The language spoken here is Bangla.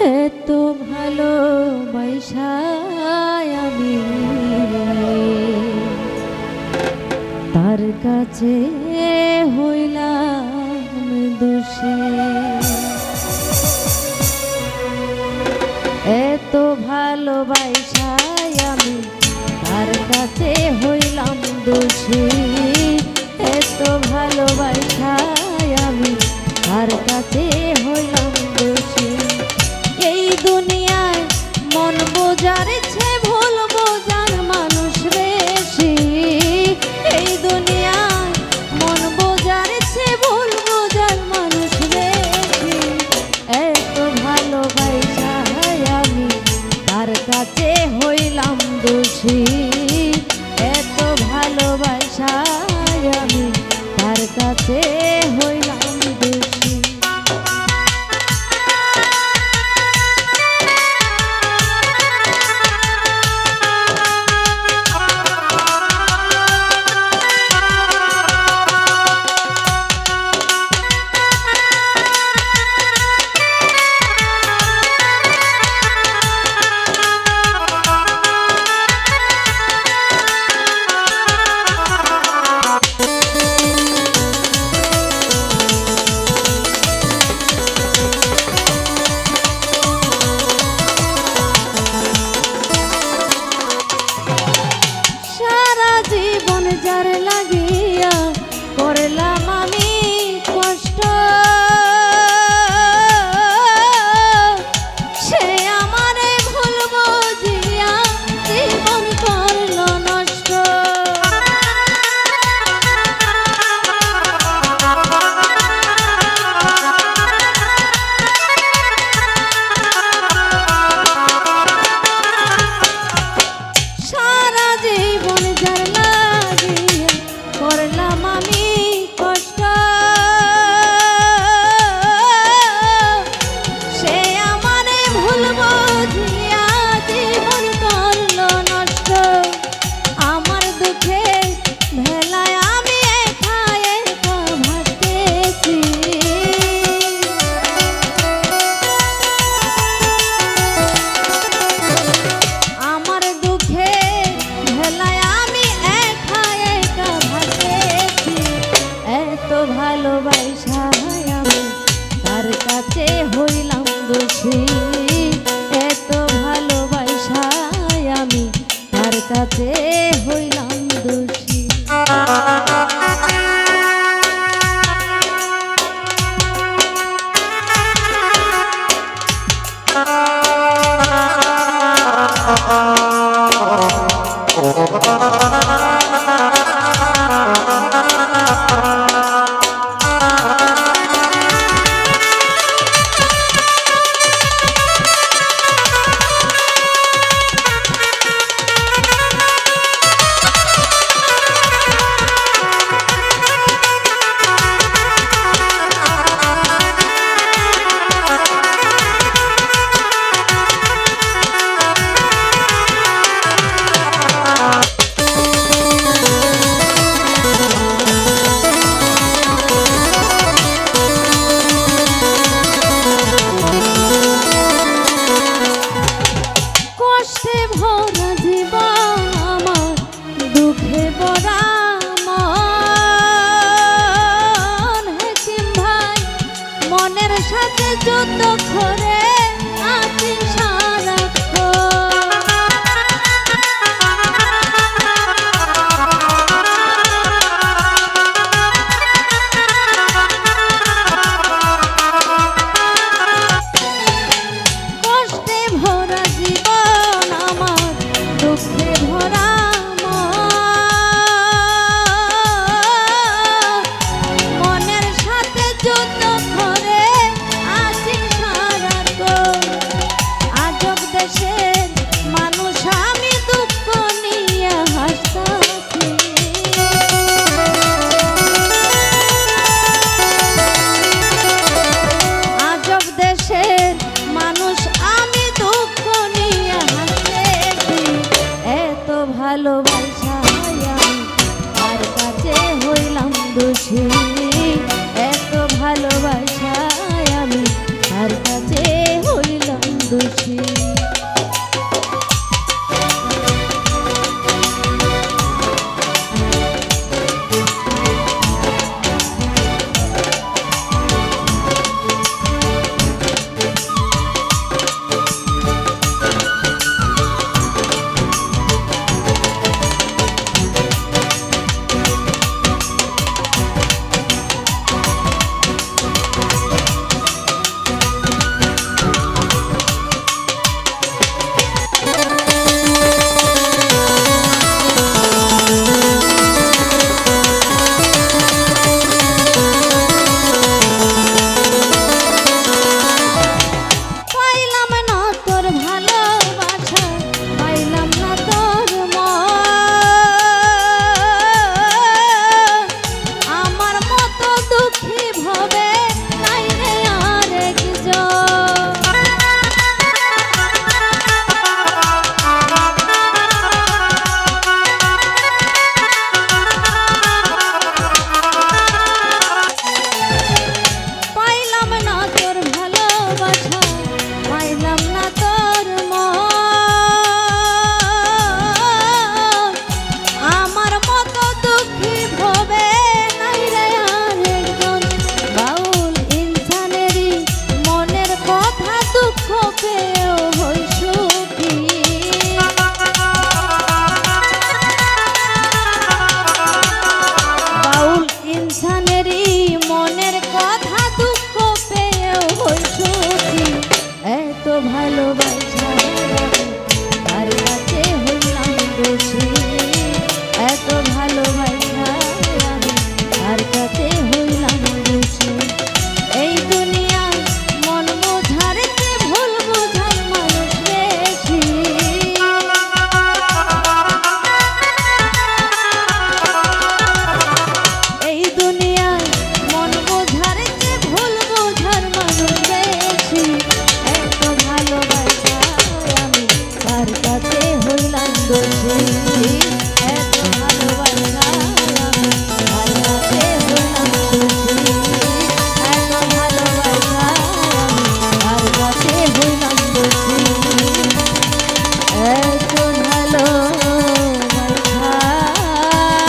এত ভালো বৈশায় আমি তার কাছে হইলাম দোষে। এত ভালোবাসায় আমি তার কাছে হইলাম দোষী। এত ভালোবাসায় আমি তার কাছে হইলাম দোষী। você. সাথে যুদ্ধ করে আছি